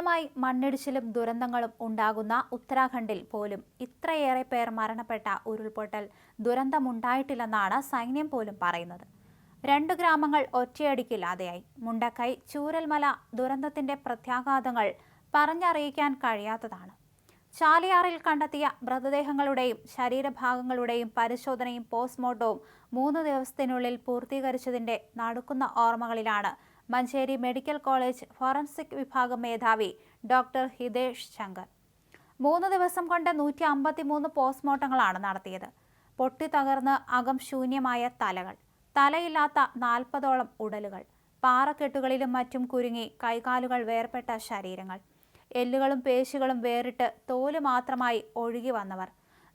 സ്ഥിരമായി മണ്ണിടിച്ചിലും ദുരന്തങ്ങളും ഉണ്ടാകുന്ന ഉത്തരാഖണ്ഡിൽ പോലും ഇത്രയേറെ പേർ മരണപ്പെട്ട ഉരുൾപൊട്ടൽ ദുരന്തമുണ്ടായിട്ടില്ലെന്നാണ് സൈന്യം പോലും പറയുന്നത്. രണ്ട് ഗ്രാമങ്ങൾ ഒറ്റയടിക്കില്ലാതെയായി. മുണ്ടക്കൈ ചൂരൽമല ദുരന്തത്തിന്റെ പ്രത്യാഘാതങ്ങൾ പറഞ്ഞറിയിക്കാൻ കഴിയാത്തതാണ്. ചാലിയാറിൽ കണ്ടെത്തിയ മൃതദേഹങ്ങളുടെയും ശരീരഭാഗങ്ങളുടെയും പരിശോധനയും പോസ്റ്റ്മോർട്ടവും മൂന്ന് ദിവസത്തിനുള്ളിൽ പൂർത്തീകരിച്ചതിന്റെ നടുക്കുന്ന ഓർമ്മകളിലാണ് മഞ്ചേരി മെഡിക്കൽ കോളേജ് ഫോറൻസിക് വിഭാഗം മേധാവി ഡോക്ടർ ഹിതേഷ് ശങ്കർ. മൂന്ന് ദിവസം കൊണ്ട് നൂറ്റി അമ്പത്തിമൂന്ന് പോസ്റ്റ്മോർട്ടങ്ങളാണ് നടത്തിയത്. പൊട്ടിത്തകർന്ന് അകം ശൂന്യമായ തലകൾ തലയില്ലാത്ത നാൽപ്പതോളം ഉടലുകൾ പാറക്കെട്ടുകളിലും മറ്റും കുരുങ്ങി കൈകാലുകൾ വേർപെട്ട ശരീരങ്ങൾ എല്ലുകളും പേശികളും വേറിട്ട് തോൽ മാത്രമായി ഒഴുകി വന്നവർ.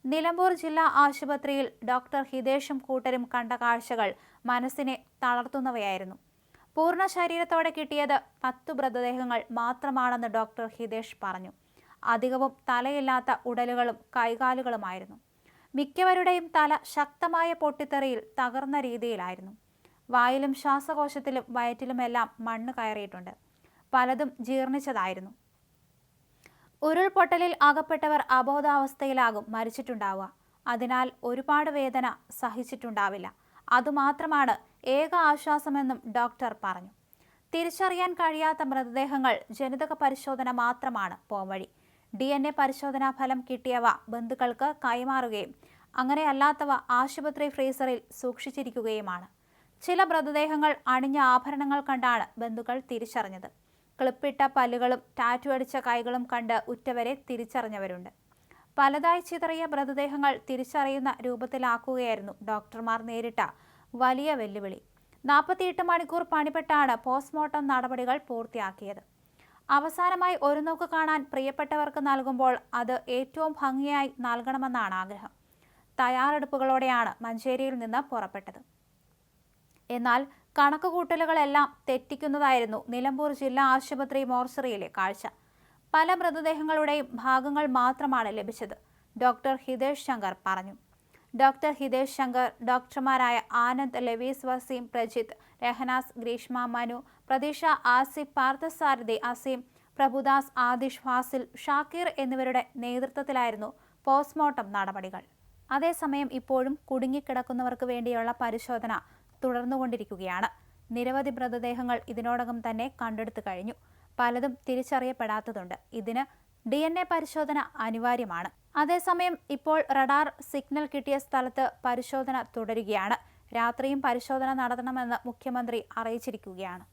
നിലമ്പൂർ ജില്ലാ ആശുപത്രിയിൽ ഡോക്ടർ ഹിതേഷും കൂട്ടരും കണ്ട കാഴ്ചകൾ മനസ്സിനെ തളർത്തുന്നവയായിരുന്നു. പൂർണ ശരീരത്തോടെ കിട്ടിയത് പത്തു മൃതദേഹങ്ങൾ മാത്രമാണെന്ന് ഡോക്ടർ ഹിതേഷ് പറഞ്ഞു. അധികവും തലയില്ലാത്ത ഉടലുകളും കൈകാലുകളുമായിരുന്നു. മിക്കവരുടെയും തല ശക്തമായ പൊട്ടിത്തെറിയിൽ തകർന്ന രീതിയിലായിരുന്നു. വായിലും ശ്വാസകോശത്തിലും വയറ്റിലുമെല്ലാം മണ്ണ് കയറിയിട്ടുണ്ട്. പലതും ജീർണിച്ചതായിരുന്നു. ഉരുൾപൊട്ടലിൽ അകപ്പെട്ടവർ അബോധാവസ്ഥയിലാകും മരിച്ചിട്ടുണ്ടാവുക. അതിനാൽ ഒരുപാട് വേദന സഹിച്ചിട്ടുണ്ടാവില്ല. അതുമാത്രമാണ് ഏക ആശ്വാസമെന്നും ഡോക്ടർ പറഞ്ഞു. തിരിച്ചറിയാൻ കഴിയാത്ത മൃതദേഹങ്ങൾ ജനിതക പരിശോധന മാത്രമാണ് പോംവഴി. ഡി എൻ എ പരിശോധനാ ഫലം കിട്ടിയവ ബന്ധുക്കൾക്ക് കൈമാറുകയും അങ്ങനെയല്ലാത്തവ ആശുപത്രി ഫ്രീസറിൽ സൂക്ഷിച്ചിരിക്കുകയുമാണ്. ചില മൃതദേഹങ്ങൾ അണിഞ്ഞ ആഭരണങ്ങൾ കണ്ടാണ് ബന്ധുക്കൾ തിരിച്ചറിഞ്ഞത്. ക്ലിപ്പിട്ട പല്ലുകളും ടാറ്റു അടിച്ച കൈകളും കണ്ട് ഉറ്റവരെ തിരിച്ചറിഞ്ഞവരുണ്ട്. പലതായി ചിതറിയ മൃതദേഹങ്ങൾ തിരിച്ചറിയുന്ന രൂപത്തിലാക്കുകയായിരുന്നു ഡോക്ടർമാർ നേരിട്ട വലിയ വെല്ലുവിളി. നാൽപ്പത്തിയെട്ട് മണിക്കൂർ പണിപ്പെട്ടാണ് പോസ്റ്റ്മോർട്ടം നടപടികൾ പൂർത്തിയാക്കിയത്. അവസാനമായി ഒരു നോക്ക് കാണാൻ പ്രിയപ്പെട്ടവർക്ക് നൽകുമ്പോൾ അത് ഏറ്റവും ഭംഗിയായി നൽകണമെന്നാണ് ആഗ്രഹം. തയ്യാറെടുപ്പുകളോടെയാണ് മഞ്ചേരിയിൽ നിന്ന് പുറപ്പെട്ടത്. എന്നാൽ കണക്കുകൂട്ടലുകളെല്ലാം തെറ്റിക്കുന്നതായിരുന്നു നിലമ്പൂർ ജില്ലാ ആശുപത്രി മോർച്ചറിയിലെ കാഴ്ച. പല മൃതദേഹങ്ങളുടെയും ഭാഗങ്ങൾ മാത്രമാണ് ലഭിച്ചത്. ഡോക്ടർ ഹിതേഷ് ശങ്കർ പറഞ്ഞു. ഡോക്ടർ ഹിതേഷ് ശങ്കർ ഡോക്ടർമാരായ ആനന്ദ് ലവീസ് വസീം പ്രജിത്ത് രഹനാസ് ഗ്രീഷ്മ മനു പ്രതീക്ഷ ആസിഫ് പാർത്ഥസാരഥി അസീം പ്രഭുദാസ് ആദിഷ് ഫാസിൽ ഷാക്കീർ എന്നിവരുടെ നേതൃത്വത്തിലായിരുന്നു പോസ്റ്റ്മോർട്ടം നടപടികൾ. അതേസമയം ഇപ്പോഴും കുടുങ്ങിക്കിടക്കുന്നവർക്ക് വേണ്ടിയുള്ള പരിശോധന തുടർന്നുകൊണ്ടിരിക്കുകയാണ്. നിരവധി മൃതദേഹങ്ങൾ ഇതിനോടകം തന്നെ കണ്ടെടുത്തു കഴിഞ്ഞു. പലതും തിരിച്ചറിയപ്പെടാത്തതുണ്ട്. ഇതിന് ഡി എൻ എ പരിശോധന അനിവാര്യമാണ്. അതേസമയം ഇപ്പോൾ റഡാർ സിഗ്നൽ കിട്ടിയ സ്ഥലത്ത് പരിശോധന തുടരുകയാണ്. രാത്രിയും പരിശോധന നടത്തണമെന്ന് മുഖ്യമന്ത്രി അറിയിച്ചിരിക്കുകയാണ്.